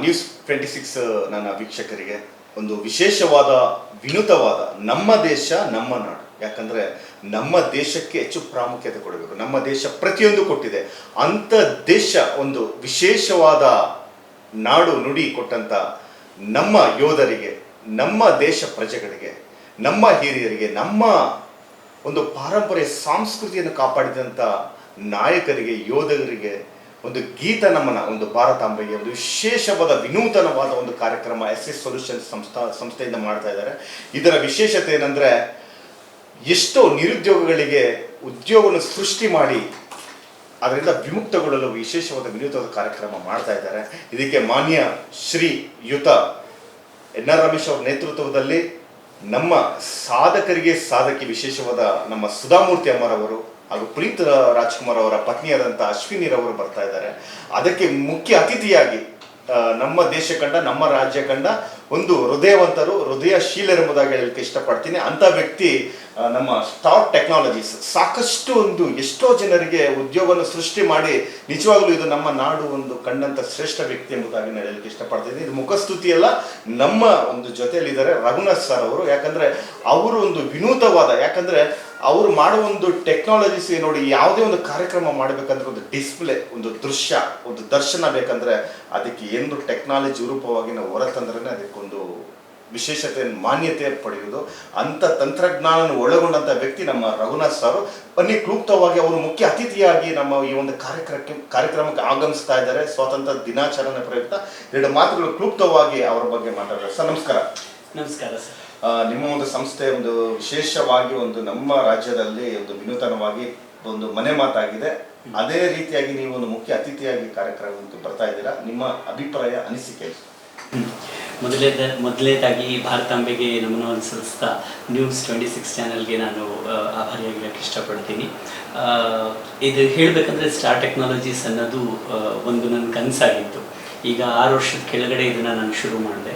News twenty six ನನ್ನ ವೀಕ್ಷಕರಿಗೆ ಒಂದು ವಿಶೇಷವಾದ ವಿನೂತವಾದ ನಮ್ಮ ದೇಶ, ನಮ್ಮ ನಾಡು. ಯಾಕಂದ್ರೆ ನಮ್ಮ ದೇಶಕ್ಕೆ ಹೆಚ್ಚು ಪ್ರಾಮುಖ್ಯತೆ ಕೊಡಬೇಕು. ನಮ್ಮ ದೇಶ ಪ್ರತಿಯೊಂದು ಕೊಟ್ಟಿದೆ. ಅಂತ ದೇಶ ಒಂದು ವಿಶೇಷವಾದ ನಾಡು ನುಡಿ ಕೊಟ್ಟಂತ ನಮ್ಮ ಯೋಧರಿಗೆ, ನಮ್ಮ ದೇಶ ಪ್ರಜೆಗಳಿಗೆ, ನಮ್ಮ ಹಿರಿಯರಿಗೆ, ನಮ್ಮ ಒಂದು ಪಾರಂಪರ್ಯ, ಸಂಸ್ಕೃತಿಯನ್ನು ಕಾಪಾಡಿದಂಥ ನಾಯಕರಿಗೆ, ಯೋಧರಿಗೆ ಒಂದು ಗೀತ ನಮನ ಒಂದು ಭಾರತಾಂಬೆಗೆ, ಒಂದು ವಿಶೇಷವಾದ ವಿನೂತನವಾದ ಒಂದು ಕಾರ್ಯಕ್ರಮ ಎಸ್ ಎಸ್ ಸೊಲ್ಯೂಷನ್ ಸಂಸ್ಥಾ, ಸಂಸ್ಥೆಯಿಂದ ಮಾಡ್ತಾ ಇದ್ದಾರೆ. ಇದರ ವಿಶೇಷತೆ ಏನಂದ್ರೆ, ಎಷ್ಟೋ ನಿರುದ್ಯೋಗಗಳಿಗೆ ಉದ್ಯೋಗವನ್ನು ಸೃಷ್ಟಿ ಮಾಡಿ, ಅದರಿಂದ ವಿಮುಕ್ತಗೊಳ್ಳಲು ವಿಶೇಷವಾದ ವಿನೂತವಾದ ಕಾರ್ಯಕ್ರಮ ಮಾಡ್ತಾ ಇದ್ದಾರೆ. ಇದಕ್ಕೆ ಮಾನ್ಯ Shriyuta N R Ramesh ಅವರ ನೇತೃತ್ವದಲ್ಲಿ ನಮ್ಮ ಸಾಧಕರಿಗೆ ಸಾಧಕಿ ವಿಶೇಷವಾದ ನಮ್ಮ ಸುಧಾಮೂರ್ತಿ ಅಮ್ಮರವರು ಹಾಗೂ ಪ್ರೀತ್ ರಾಜ್ಕುಮಾರ್ ಅವರ ಪತ್ನಿಯಾದಂಥ ಅಶ್ವಿನಿರವರು ಬರ್ತಾ ಇದ್ದಾರೆ. ಅದಕ್ಕೆ ಮುಖ್ಯ ಅತಿಥಿಯಾಗಿ ನಮ್ಮ ದೇಶ ಕಂಡ, ನಮ್ಮ ರಾಜ್ಯ ಕಂಡ ಒಂದು ಹೃದಯವಂತರು ಹೃದಯಶೀಲರೆಂಬುದಾಗಿ ಹೇಳಲಿಕ್ಕೆ ಇಷ್ಟಪಡ್ತೀನಿ. ಅಂತ ವ್ಯಕ್ತಿ ನಮ್ಮ ಸ್ಟಾರ್ ಟೆಕ್ನಾಲಜೀಸ್ ಸಾಕಷ್ಟು ಒಂದು ಎಷ್ಟೋ ಜನರಿಗೆ ಉದ್ಯೋಗವನ್ನು ಸೃಷ್ಟಿ ಮಾಡಿ ನಿಜವಾಗ್ಲೂ ಇದು ನಮ್ಮ ನಾಡು ಒಂದು ಕಂಡಂತ ಶ್ರೇಷ್ಠ ವ್ಯಕ್ತಿ ಎಂಬುದಾಗಿ ನಾನು ಹೇಳಲಿಕ್ಕೆ ಇಷ್ಟಪಡ್ತೀನಿ ಇದು ಮುಖಸ್ತುತಿ ಅಲ್ಲ, ನಮ್ಮ ಒಂದು ಜೊತೆಯಲ್ಲಿದ್ದಾರೆ ರಘುನಾಥ್ ಸರ್ ಅವರು. ಯಾಕಂದ್ರೆ ಅವರು ಒಂದು ವಿನೂತವಾದ, ಯಾಕಂದ್ರೆ ಅವರು ಮಾಡುವ ಒಂದು ಟೆಕ್ನಾಲಜೀಸ್ ನೋಡಿ ಯಾವುದೇ ಒಂದು ಕಾರ್ಯಕ್ರಮ ಮಾಡಬೇಕಂದ್ರೆ ಒಂದು ಡಿಸ್ಪ್ಲೇ ಒಂದು ದೃಶ್ಯ, ಒಂದು ದರ್ಶನ ಬೇಕಂದ್ರೆ ಅದಕ್ಕೆ ಏನು ಟೆಕ್ನಾಲಜಿ ರೂಪವಾಗಿ ನಾವು ಹೊರತಂದ್ರೆ ಅದಕ್ಕೊಂದು ವಿಶೇಷತೆ ಮಾನ್ಯತೆ ಪಡೆಯುವುದು ಅಂತ ತಂತ್ರಜ್ಞಾನವನ್ನು ಒಳಗೊಂಡಂತ ವ್ಯಕ್ತಿ ನಮ್ಮ ರಘುನಾಥ್ ಸರ್ ಬನ್ನಿ ಕ್ಲುಪ್ತವಾಗಿ ಅವರು ಮುಖ್ಯ ಅತಿಥಿಯಾಗಿ ನಮ್ಮ ಈ ಒಂದು ಕಾರ್ಯಕ್ರಮಕ್ಕೆ ಕಾರ್ಯಕ್ರಮಕ್ಕೆ ಆಗಮಿಸ್ತಾ ಇದ್ದಾರೆ. ಸ್ವಾತಂತ್ರ್ಯ ದಿನಾಚರಣೆ ಪ್ರಯುಕ್ತ ಎರಡು ಮಾತುಗಳು ಕ್ಲುಪ್ತವಾಗಿ ಅವರ ಬಗ್ಗೆ ಮಾತಾಡ್ತಾರೆ ಸರ್ ನಮಸ್ಕಾರ. ನಮಸ್ಕಾರ ಸರ್. ನಿಮ್ಮ ಒಂದು ಸಂಸ್ಥೆ ಒಂದು ವಿಶೇಷವಾಗಿ ಒಂದು ನಮ್ಮ ರಾಜ್ಯದಲ್ಲಿ ಒಂದು ವಿನೂತನವಾಗಿ ಒಂದು ಮನೆ ಮಾತಾಗಿದೆ. ಅದೇ ರೀತಿಯಾಗಿ ನೀವು ಒಂದು ಮುಖ್ಯ ಅತಿಥಿಯಾಗಿ ಕಾರ್ಯಕ್ರಮಕ್ಕೆ ಬರ್ತಾ ಇದ್ದೀರಾ. ನಿಮ್ಮ ಅಭಿಪ್ರಾಯ ಅನಿಸಿಕೆ ಮೊದಲೇದ ಮೊದಲನೇದಾಗಿ ಭಾರತಾಂಬೆಗೆ ನಮನವನ್ನು ಸಲ್ಲಿಸ್ತಾ ನ್ಯೂಸ್ ಟ್ವೆಂಟಿ ಸಿಕ್ಸ್ ಚಾನಲ್ಗೆ ನಾನು ಆಭಾರಿಯಾಗಿರೋಕ್ಕೆ ಇಷ್ಟಪಡ್ತೀನಿ. ಇದು ಹೇಳಬೇಕಂದ್ರೆ ಸ್ಟಾರ್ ಟೆಕ್ನಾಲಜೀಸ್ ಅನ್ನೋದು ಒಂದು ನನ್ನ ಕನಸಾಗಿತ್ತು. ಈಗ ಆರು ವರ್ಷದ ಕೆಳಗಡೆ ಇದನ್ನು ನಾನು ಶುರು ಮಾಡಿದೆ.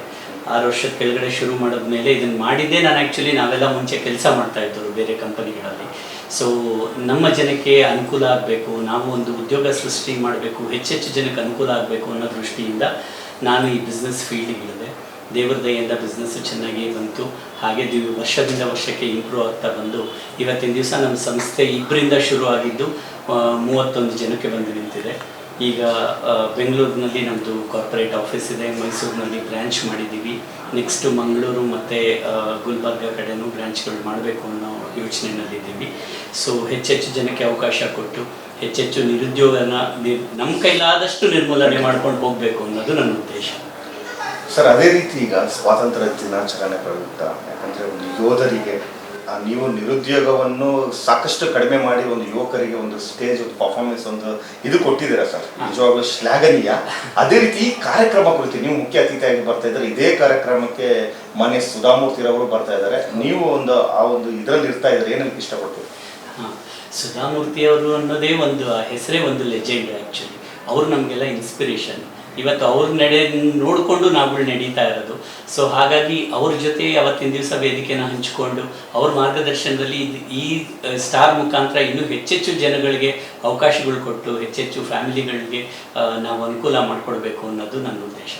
ಆರು ವರ್ಷದ ಕೆಳಗಡೆ ಶುರು ಮಾಡಿದ್ಮೇಲೆ ಇದನ್ನು ಮಾಡಿದ್ದೇ ನಾನು ಆ್ಯಕ್ಚುಲಿ ನಾವೆಲ್ಲ ಮುಂಚೆ ಕೆಲಸ ಮಾಡ್ತಾ ಇದ್ದರು ಬೇರೆ ಕಂಪನಿಗಳಲ್ಲಿ. ಸೊ ನಮ್ಮ ಜನಕ್ಕೆ ಅನುಕೂಲ ಆಗಬೇಕು, ನಾವು ಒಂದು ಉದ್ಯೋಗ ಸೃಷ್ಟಿ ಮಾಡಬೇಕು, ಹೆಚ್ಚೆಚ್ಚು ಜನಕ್ಕೆ ಅನುಕೂಲ ಆಗಬೇಕು ಅನ್ನೋ ದೃಷ್ಟಿಯಿಂದ ನಾನು ಈ ಬಿಸ್ನೆಸ್ ಫೀಲ್ಡಿಗೆ ಇಳಿದೆ ದೇವರ ದಯೆಯಿಂದ ಬಿಸ್ನೆಸ್ ಚೆನ್ನಾಗಿ ಬಂತು. ಹಾಗೆ ದಿ ವರ್ಷದಿಂದ ವರ್ಷಕ್ಕೆ ಇಂಪ್ರೂವ್ ಆಗ್ತಾ ಬಂದು, ಇವತ್ತಿನ ದಿವಸ ನಮ್ಮ ಸಂಸ್ಥೆ ಇಬ್ಬರಿಂದ ಶುರು ಆಗಿದ್ದು ಮೂವತ್ತೊಂದು ಜನಕ್ಕೆ ಬಂದು ನಿಂತಿದೆ. ಈಗ ಬೆಂಗಳೂರಿನಲ್ಲಿ ನಮ್ಮದು ಕಾರ್ಪೊರೇಟ್ ಆಫೀಸ್ ಇದೆ. ಮೈಸೂರಿನಲ್ಲಿ ಬ್ರ್ಯಾಂಚ್ ಮಾಡಿದ್ದೀವಿ. ನೆಕ್ಸ್ಟು ಮಂಗಳೂರು ಮತ್ತು ಗುಲ್ಬರ್ಗ ಕಡೆಯೂ ಬ್ರ್ಯಾಂಚ್ಗಳು ಮಾಡಬೇಕು ಅನ್ನೋ ಯೋಚನೆಯಲ್ಲಿದ್ದೀವಿ. ಸೊ ಹೆಚ್ಚೆಚ್ಚು ಜನಕ್ಕೆ ಅವಕಾಶ ಕೊಟ್ಟು, ಹೆಚ್ಚೆಚ್ಚು ನಿರುದ್ಯೋಗನ ನಿರ್ ನಮ್ಮ ಕೈಲಾದಷ್ಟು ನಿರ್ಮೂಲನೆ ಮಾಡ್ಕೊಂಡು ಹೋಗಬೇಕು ಅನ್ನೋದು ನನ್ನ ಉದ್ದೇಶ. ಸರ್, ಅದೇ ರೀತಿ ಈಗ ಸ್ವಾತಂತ್ರ್ಯ ದಿನಾಚರಣೆ ಪ್ರಯುಕ್ತ ಯಾಕಂದ್ರೆ ಒಂದು ಯೋಧರಿಗೆ ನೀವು ನಿರುದ್ಯೋಗವನ್ನು ಸಾಕಷ್ಟು ಕಡಿಮೆ ಮಾಡಿ ಒಂದು ಯುವಕರಿಗೆ ಒಂದು ಸ್ಟೇಜ್ ಒಂದು ಪರ್ಫಾರ್ಮೆನ್ಸ್ ಒಂದು ಇದು ಕೊಟ್ಟಿದ್ದೀರಾ ಸರ್? ನಿಜವಾಗ್ಲೂ ಶ್ಲಾಘನೀಯ. ಅದೇ ರೀತಿ ಈ ಕಾರ್ಯಕ್ರಮ ಕುರಿತು ನೀವು ಮುಖ್ಯ ಅತಿಥಿಯಾಗಿ ಬರ್ತಾ ಇದ್ದಾರೆ. ಇದೇ ಕಾರ್ಯಕ್ರಮಕ್ಕೆ ಮನೆ ಸುಧಾಮೂರ್ತಿ ರವರು ಬರ್ತಾ ಇದ್ದಾರೆ. ನೀವು ಒಂದು ಆ ಒಂದು ಇದರಲ್ಲಿ ಇರ್ತಾ ಇದ್ದಾರೆ ಏನಕ್ಕೆ ಇಷ್ಟಪಡ್ತೀವಿ ಸುಧಾಮೂರ್ತಿಯವರು ಸುಧಾಮೂರ್ತಿ ಅವರು ಅನ್ನೋದೇ ಒಂದು ಹೆಸರೇ ಒಂದು ಲೆಜೆಂಡ್ ಆ್ಯಕ್ಚುಲಿ ಅವರು ನಮಗೆಲ್ಲ ಇನ್ಸ್ಪಿರೇಷನ್ ಇವತ್ತು ಅವ್ರ ನಡೆ ನೋಡಿಕೊಂಡು ನಾವುಗಳು ನಡೀತಾ ಇರೋದು. ಸೊ ಹಾಗಾಗಿ ಅವ್ರ ಜೊತೆ ಅವತ್ತಿನ ದಿವಸ ವೇದಿಕೆನ ಹಂಚಿಕೊಂಡು ಅವ್ರ ಮಾರ್ಗದರ್ಶನದಲ್ಲಿ ಈ ಸ್ಟಾರ್ ಮುಖಾಂತರ ಇನ್ನೂ ಹೆಚ್ಚೆಚ್ಚು ಜನಗಳಿಗೆ ಅವಕಾಶಗಳು ಕೊಟ್ಟು ಹೆಚ್ಚೆಚ್ಚು ಫ್ಯಾಮಿಲಿಗಳಿಗೆ ನಾವು ಅನುಕೂಲ ಮಾಡಿಕೊಡ್ಬೇಕು ಅನ್ನೋದು ನನ್ನ ಉದ್ದೇಶ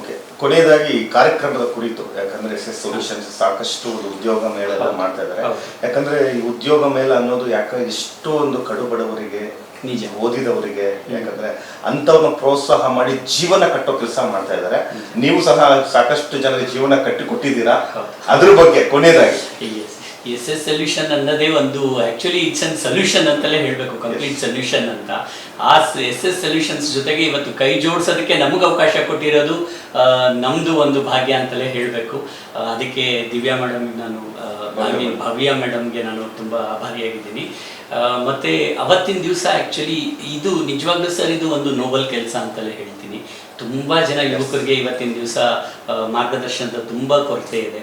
ಓಕೆ ಕೊನೆಯದಾಗಿ ಕಾರ್ಯಕ್ರಮದ ಕುರಿತು ಯಾಕಂದ್ರೆ ಎಸ್ ಎಸ್ ಸೊಲ್ಯೂಷನ್ಸ್ ಸಾಕಷ್ಟು ಒಂದು ಉದ್ಯೋಗ ಮೇಳ ಮಾಡ್ತಾ ಇದ್ದಾರೆ. ಯಾಕಂದ್ರೆ ಈ ಉದ್ಯೋಗ ಮೇಳ ಅನ್ನೋದು ಯಾಕೆ ಎಷ್ಟೋ ಒಂದು ಕಡು ಬಡವರಿಗೆ ನಿಜ. ಓದಿದವರಿಗೆ ಯಾಕಂದ್ರೆ ಅಂತವ್ರನ್ನ ಪ್ರೋತ್ಸಾಹ ಮಾಡಿ ಜೀವನ ಕಟ್ಟೋ ಕೆಲಸ ಮಾಡ್ತಾ ಇದ್ದಾರೆ. ನೀವು ಸಹ ಸಾಕಷ್ಟು ಜನರಿಗೆ ಜೀವನ ಕಟ್ಟಿ ಕೊಟ್ಟಿದ್ದೀರಾ ಅದ್ರ ಬಗ್ಗೆ ಕೊನೆಯದಾಗಿ. ಎಸ್ ಎಸ್ ಸೊಲ್ಯೂಷನ್ ಅನ್ನೋದೇ ಒಂದು ಆಕ್ಚುಲಿ ಇಟ್ಸ್ ಅನ್ ಸೊಲ್ಯೂಷನ್ ಅಂತಲೇ ಹೇಳಬೇಕು ಕಂಪ್ಲೀಟ್ ಸೊಲ್ಯೂಷನ್ ಅಂತ. ಆ ಎಸ್ ಎಸ್ ಸೊಲ್ಯೂಷನ್ಸ್ ಜೊತೆಗೆ ಇವತ್ತು ಕೈ ಜೋಡಿಸೋದಕ್ಕೆ ನಮಗೆ ಅವಕಾಶ ಕೊಟ್ಟಿರೋದು ನಮ್ಮದು ನಮ್ದು ಒಂದು ಭಾಗ್ಯ ಅಂತಲೇ ಹೇಳಬೇಕು. ಅದಕ್ಕೆ ದಿವ್ಯಾ ಮೇಡಮ್ಗೆ ನಾನು ಭವ್ಯ ಮೇಡಮ್ಗೆ ನಾನು ತುಂಬ ಆಭಾರಿಯಾಗಿದ್ದೀನಿ. ಮತ್ತು ಅವತ್ತಿನ ದಿವಸ ಆ್ಯಕ್ಚುಲಿ ಇದು ನಿಜವಾಗ್ಲೂ ಸರ್ ಇದು ಒಂದು ನೋಬಲ್ ಕೆಲಸ ಅಂತಲೇ ಹೇಳ್ತೀನಿ. ತುಂಬ ಜನ ಯುವಕರಿಗೆ ಇವತ್ತಿನ ದಿವಸ ಮಾರ್ಗದರ್ಶನದ ತುಂಬ ಕೊರತೆ ಇದೆ.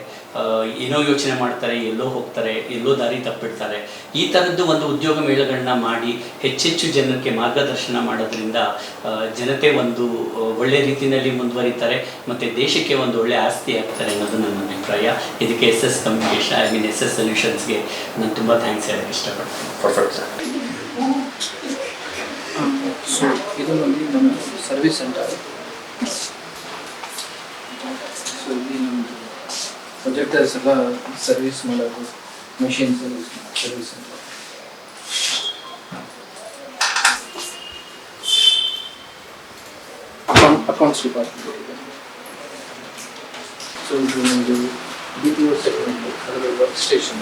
ಏನೋ ಯೋಚನೆ ಮಾಡ್ತಾರೆ ಎಲ್ಲೋ ಹೋಗ್ತಾರೆ ಎಲ್ಲೋ ದಾರಿ ತಪ್ಪಿಡ್ತಾರೆ. ಈ ಥರದ್ದು ಒಂದು ಉದ್ಯೋಗ ಮೇಳಗಳನ್ನ ಮಾಡಿ ಹೆಚ್ಚೆಚ್ಚು ಜನಕ್ಕೆ ಮಾರ್ಗದರ್ಶನ ಮಾಡೋದ್ರಿಂದ ಜನತೆ ಒಂದು ಒಳ್ಳೆ ರೀತಿಯಲ್ಲಿ ಮುಂದುವರಿತಾರೆ ಮತ್ತು ದೇಶಕ್ಕೆ ಒಂದು ಒಳ್ಳೆ ಆಸ್ತಿ ಆಗ್ತಾರೆ ಅನ್ನೋದು ನನ್ನ ಅಭಿಪ್ರಾಯ. ಇದಕ್ಕೆ S S communication I mean S S ಸೊಲ್ಯೂಷನ್ಸ್ಗೆ ನಾನು ತುಂಬ ಥ್ಯಾಂಕ್ಸ್ ಹೇಳಕ್ಕೆ ಇಷ್ಟಪಡ್ತೀನಿ. ಪರ್ಫೆಕ್ಟ್ ಸರ್ ಸೊ ಇದು ನೋಡಿ ನಮ್ಮ ಸರ್ವಿಸ್ ಸೆಂಟರ್ ಸೊ ಪ್ರೊಜೆಕ್ಟರ್ಸ್ ಎಲ್ಲ ಸರ್ವಿಸ್ ಮಾಡೋದು ಮೆಷಿನ್ಸ್ ಎಲ್ಲ ಸರ್ವಿಸ್ ಸೆಂಟರ್ ಅಕೌಂಟ್ಸ್ ಡಿಪಾರ್ಟ್ಮೆಂಟ್ ಇದೆ ಸೊ ಇದು ನಮ್ಮದು ಬಿ ಪಿ ಒ ಸೆಗ್ಮೆಂಟ್ ಅದರ ವರ್ಕ್ ಸ್ಟೇಷನ್